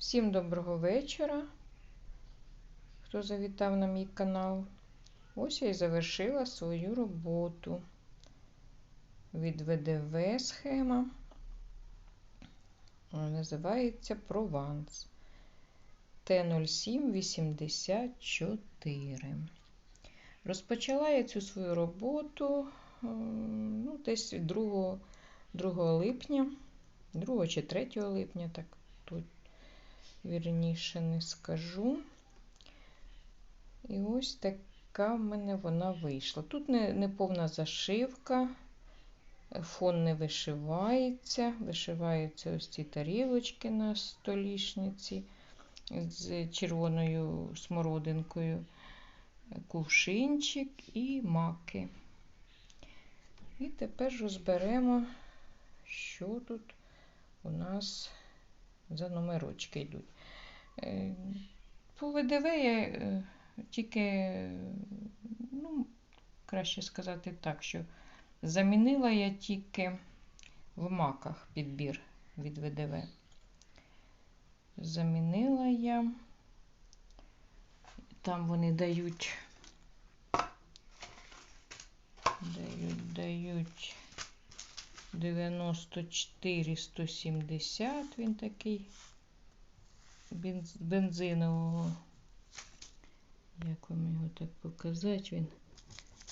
Всім доброго вечора, хто завітав на мій канал. Ось я і завершила свою роботу від ВДВ схема. Називається Прованс Т0784. Розпочала я цю свою роботу ну, десь 2, 2 липня, 2 чи 3 липня, так тут вірніше не скажу. І ось така в мене вона вийшла. Тут не, не повна зашивка, фон не вишивається. Вишиваються ось ці тарілочки на столішниці з червоною смородинкою, кувшинчик і маки. І тепер розберемо, що тут у нас за номерочки йдуть. Е, по ВДВ я е, тільки, ну, краще сказати так, що замінила я тільки в маках підбір від ВДВ. Замінила я, там вони дають, дають, дають 94 170 він такий бензинового. Як вам його так показати? Він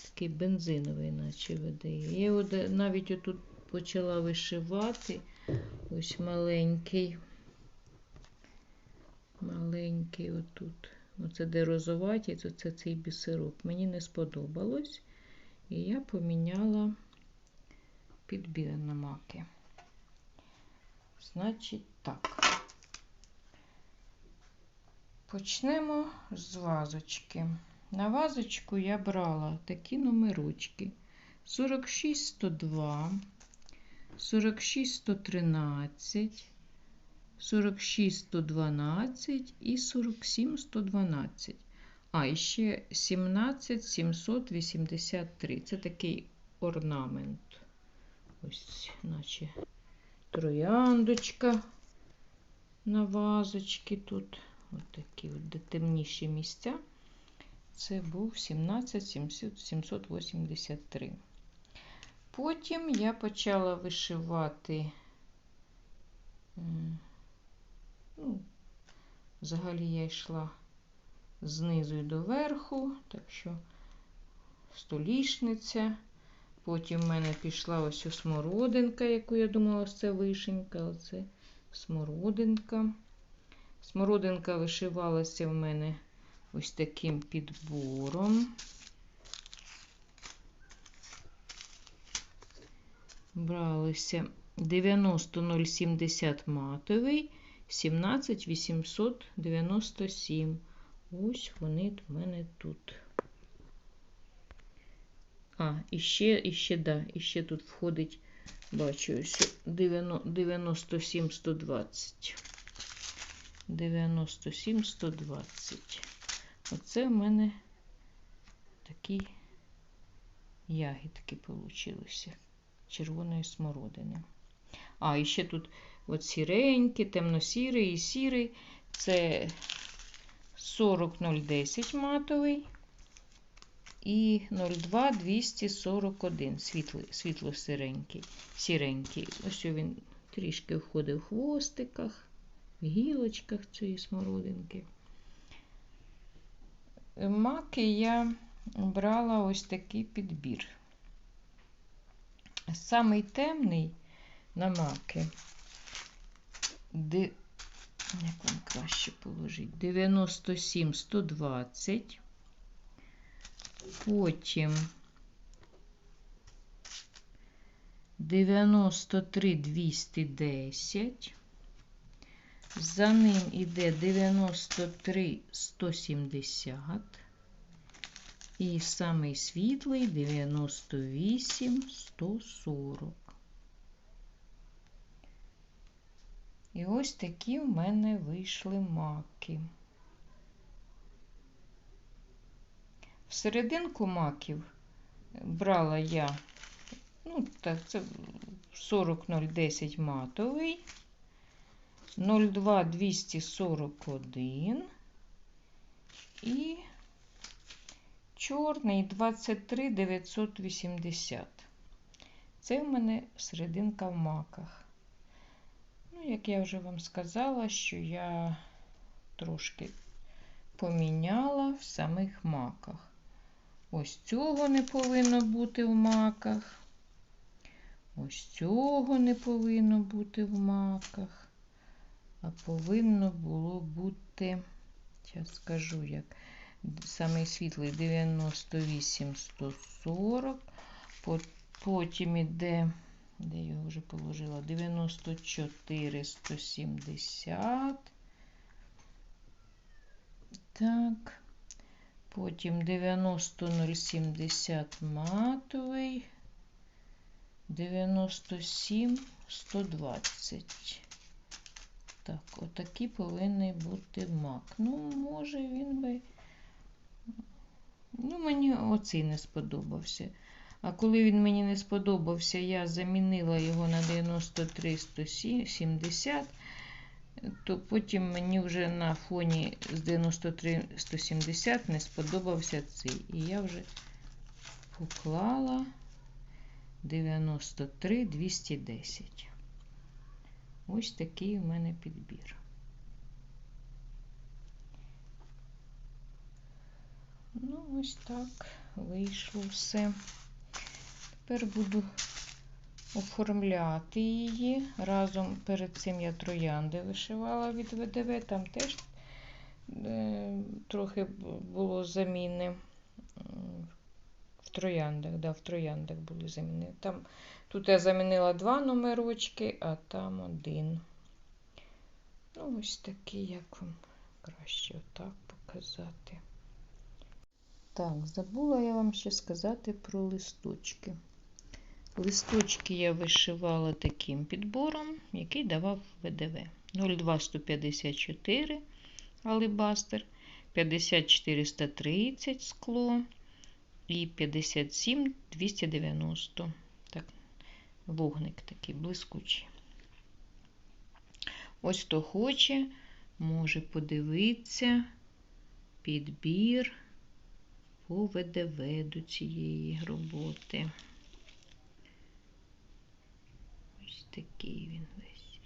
такий бензиновий, наче видає. Я його навіть отут почала вишивати. Ось маленький. Маленький отут. Оце де розоваті, це цей бісерок. Мені не сподобалось. І я поміняла підбір на маки. Значить, так. Почнемо з вазочки. На вазочку я брала такі номерочки: 46102, 46113, 46112 і 47112. А, і ще 17783. Це такий орнамент. Ось, наче трояндочка на вазочці тут. Ось такі темніші місця. Це був 17783. Потім я почала вишивати, ну, взагалі я йшла знизу до верху, так що столішниця. Потім в мене пішла ось смородинка, яку я думала, це вишенька, але це смородинка. Смородинка вишивалася в мене ось таким підбором. Бралися 90070 матовий, 17897. Ось вони в мене тут. А, і ще, і ще, да, і ще тут входить, бачу, 97 120. 97 120. Оце в мене такі ягідки получилися червоної смородини. А, і ще тут от сіренький, темно-сірий і сірий. Це 40010 матовий і 02 241 світло, світло сиренький, сіренький. Ось він трішки входив в хвостиках, в гілочках цієї смородинки. Маки я брала ось такий підбір. Самий темний на маки, де, як вам краще положити, 97 120. Потім 93 210. За ним іде 93 170. І самий світлий 98 140. І ось такі в мене вийшли маки. В серединку маків брала я, ну, так, це 40010 матовий, 02 241 і чорний 23 980. Це в мене серединка в маках. Ну, як я вже вам сказала, що я трошки поміняла в самих маках. Ось цього не повинно бути в маках. Ось цього не повинно бути в маках. А повинно було бути, зараз скажу, як самий світлий 98 140. Потім іде, де його вже положила, 94 170. Так. Потім 90 070 матовий. 97 120. Так, отакий повинен бути мак. Ну, може, він би. Ну, мені оцей не сподобався. А коли він мені не сподобався, я замінила його на 93 170, то потім мені вже на фоні з 93 170 не сподобався цей. І я вже поклала 93 210. Ось такий у мене підбір. Ну, ось так вийшло все. Тепер буду оформляти її. Разом перед цим я троянди вишивала від ВДВ, там теж е, трохи було заміни в трояндах, да, в трояндах були заміни. Там, тут я замінила два номерочки, а там один. Ну, ось такий, як вам краще отак показати. Так, забула я вам ще сказати про листочки. Листочки я вишивала таким підбором, який давав ВДВ. 02154 алебастер, 50430 скло і 57 290. Так, вогник такий блискучий. Ось хто хоче, може подивитися підбір по ВДВ до цієї роботи. Ось такий він весь.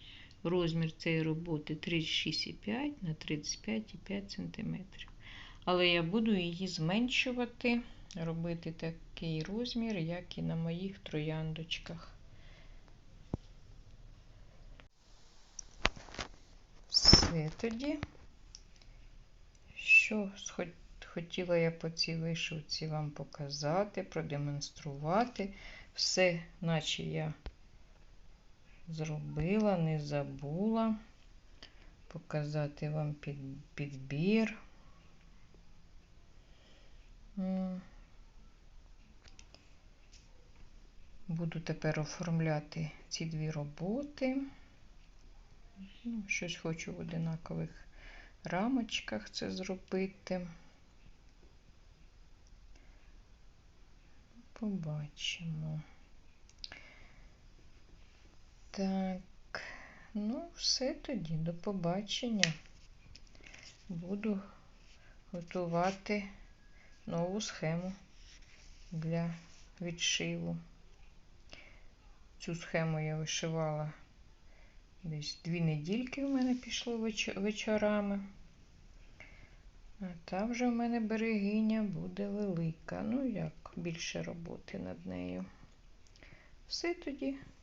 Розмір цієї роботи 36,5 на 35,5 см. Але я буду її зменшувати, робити такий розмір, як і на моїх трояндочках. Все тоді, що хотіла я по цій вишивці вам показати, продемонструвати. Все, наче я зробила, не забула показати вам під, підбір. Буду тепер оформляти ці дві роботи. Ну, Щось хочу в одинакових рамочках це зробити. Побачимо. Так, ну, все тоді, до побачення. Буду готувати нову схему для відшиву. Цю схему я вишивала десь дві недільки в мене пішло вечорами. А та вже в мене берегиня буде велика. Ну, як більше роботи над нею. Все тоді,